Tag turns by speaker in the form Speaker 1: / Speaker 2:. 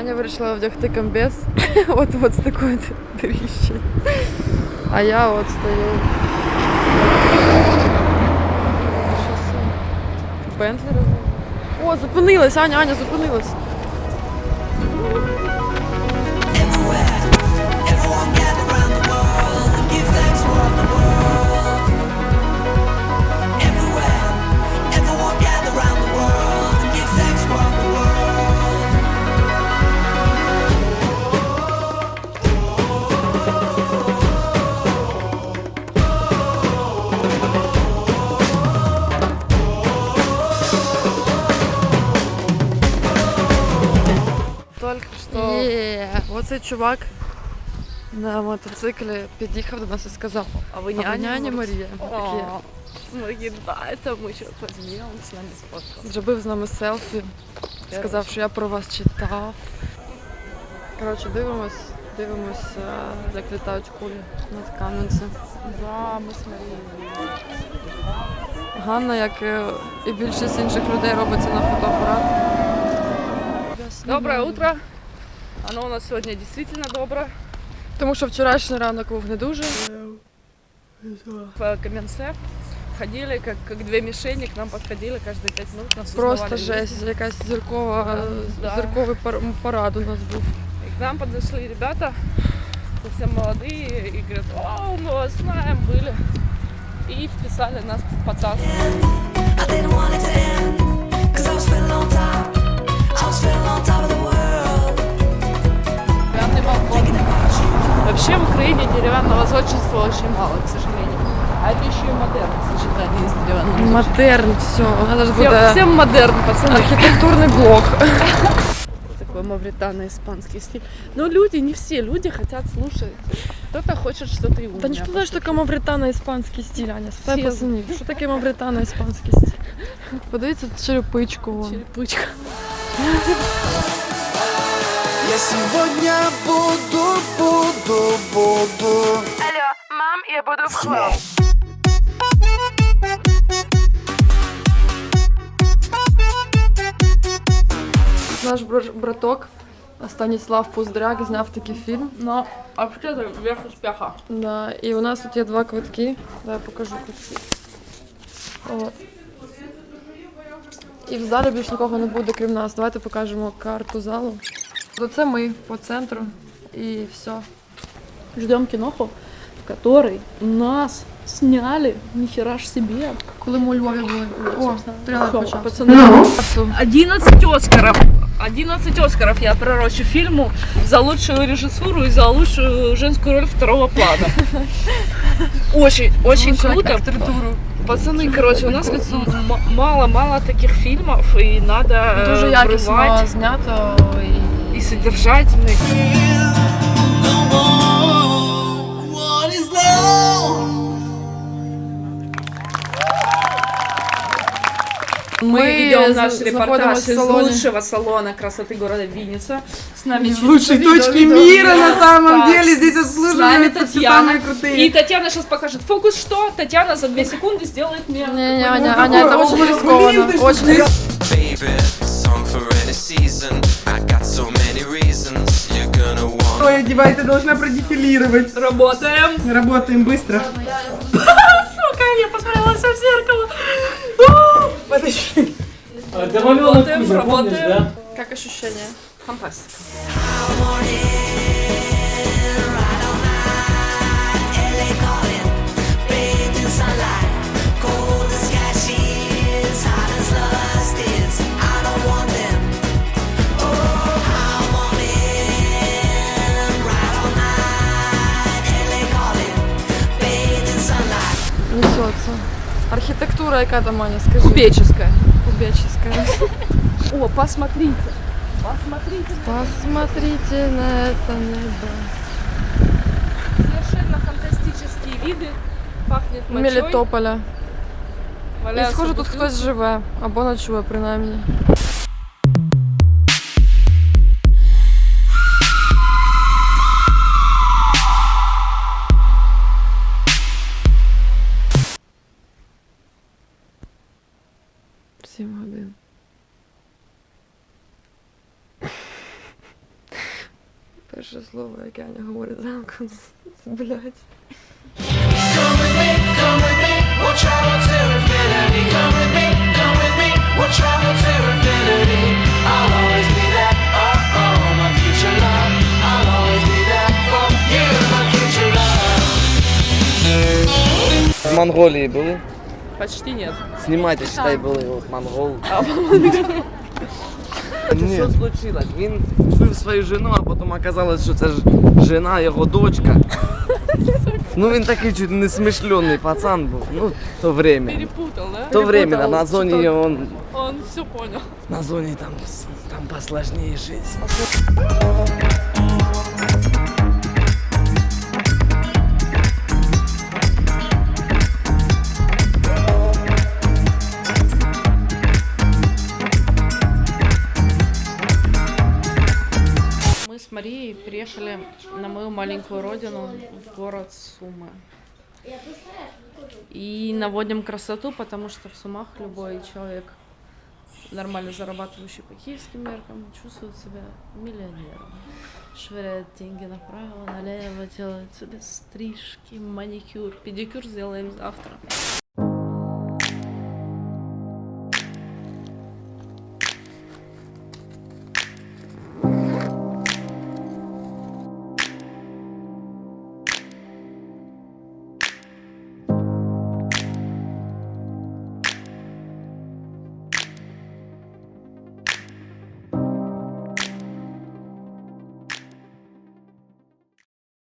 Speaker 1: Аня вирішила вдягти комбез. от от з такою доріжчою. А я от стою. Бентлі. О, зупинилась, Аня, Аня, зупинилась. Тільки що. Є. Оцей чувак на мотоциклі під'їхав до нас і сказав,
Speaker 2: А вы
Speaker 1: а ви няня Марія. Такі.
Speaker 2: О, Смотри, да, это мы сейчас возьмем, с нами сфоткал.
Speaker 1: Зробив з нами селфі, сказав, що я про вас читав. Коротше, дивимось, дивимось, е, як літають кулі над Кам'янцем.
Speaker 2: Да, мы смотрели.
Speaker 1: Ганна, як е, і більшість інших людей, робиться на фотоапарат.
Speaker 2: Доброе утро. Оно у нас сегодня действительно доброе.
Speaker 1: Тому що вчорашній ранок був не дуже.
Speaker 2: В Каменце ходили, как, как две мишени, к нам подходили каждые пять минут. Нас
Speaker 1: Просто
Speaker 2: узнавали
Speaker 1: жесть,
Speaker 2: люди.
Speaker 1: якась зіркова,
Speaker 2: Да.
Speaker 1: зірковий пар- парад у нас був.
Speaker 2: И к нам подошли ребята, совсем молодые, и говорят, о, мы вас знаем, были. И вписали нас в пацанство. Вообще в Украине деревянного зодчества очень мало, к сожалению. А это еще и модерн в сочетании с деревянным зодчеством.
Speaker 1: Модерн, все. Надо ж
Speaker 2: Всем,
Speaker 1: буде
Speaker 2: всем модерн, пацаны.
Speaker 1: архітектурний блок.
Speaker 2: Такой мавритано-испанский стиль. Но люди, не все люди хотят слушать. Кто-то хочет что-то и у
Speaker 1: Та
Speaker 2: меня
Speaker 1: ніхто знає, що таке мавритано-іспанський стиль, Аня. Спитай
Speaker 2: Всі
Speaker 1: пацанів. Що таке мавритано-іспанський стиль? Подивіться черепичку. вон.
Speaker 2: Черепучка.
Speaker 3: Сегодня буду, буду, буду
Speaker 1: Алло, мам, я буду в
Speaker 3: хлам.
Speaker 1: Наш бр- браток Станіслав Пуздряк зняв такий фільм.
Speaker 2: Но вообще это верх успеха.
Speaker 1: Да, і у нас тут є два квитки. Дай я покажу квитки. От. І в залі більш нікого не буде, крім нас. Давайте покажемо карту залу. Оце ми по центру. І все.
Speaker 2: Ждем киноху, в которой нас сняли, нихера ж себе.
Speaker 1: Коли ми у Львові були. О, трейлер
Speaker 2: Всё,
Speaker 1: почався.
Speaker 2: пацаны. 11 Оскаров. 11 Оскаров я пророчу фильму за лучшую режиссуру и за лучшую женскую роль второго плана. Очень, очень
Speaker 1: Лучше
Speaker 2: круто.
Speaker 1: акторитуру.
Speaker 2: Пацаны, короче, у нас вот м- мало-мало таких фильмов, и надо э,
Speaker 1: Дуже якісно
Speaker 2: врывать
Speaker 1: знято і
Speaker 2: и
Speaker 3: is love?
Speaker 2: Мы ведем наш репортаж из
Speaker 1: салоні.
Speaker 2: лучшего салона красоты города Винница. С нами
Speaker 4: Из лучшей точки
Speaker 2: видео,
Speaker 4: мира
Speaker 2: видео.
Speaker 4: на самом
Speaker 2: Так,
Speaker 4: деле. Здесь обслуживаются все
Speaker 2: Татьяна.
Speaker 4: самые
Speaker 2: И
Speaker 4: крутые.
Speaker 2: Татьяна сейчас покажет фокус, что Татьяна за две секунды сделает мне...
Speaker 1: Не, не, Аня, Аня, это очень рискованно. Очень рискованно.
Speaker 4: Ой, одевай, ты должна продефилировать.
Speaker 2: Работаем.
Speaker 4: Работаем быстро.
Speaker 2: Сука, я посмотрела все в зеркало.
Speaker 4: Подожди.
Speaker 2: Работаем, работаем.
Speaker 1: Как ощущение?
Speaker 2: Фантастика.
Speaker 1: Архітектура, яка там, Аня, скажи.
Speaker 2: Кубеческая.
Speaker 1: Кубеческая.
Speaker 2: О, посмотрите. Посмотрите.
Speaker 1: Посмотрите на это небо.
Speaker 2: Совершенно фантастические виды. Пахнет мочой.
Speaker 1: Мелітополя. І
Speaker 2: Валяются
Speaker 1: схоже, тут
Speaker 2: бутылки.
Speaker 1: хтось живе, або ночує принаймні. Сім годин. Перше слово, яке Аня говорить замку.
Speaker 3: Oh oh, future love.
Speaker 5: В Монголії були?
Speaker 2: Почти нет.
Speaker 5: Знімайте, считай, були от монгол. Що случилось? Він вбив свою жену, а потім оказалось, що це ж жена, його дочка. Ну він такий чуть не смишлений пацан був. Ну, то время.
Speaker 2: Перепутал, да?
Speaker 5: То время, на зоні он,
Speaker 2: Он все понял.
Speaker 5: на зоні там, там посложнее жизнь.
Speaker 2: С Марией приехали на мою маленькую родину в город Сумы. И наводим красоту, потому что в Сумах любой человек, нормально зарабатывающий по киевским меркам, чувствует себя миллионером. Швыряет деньги направо, налево, делает себе стрижки, маникюр, педикюр сделаем завтра.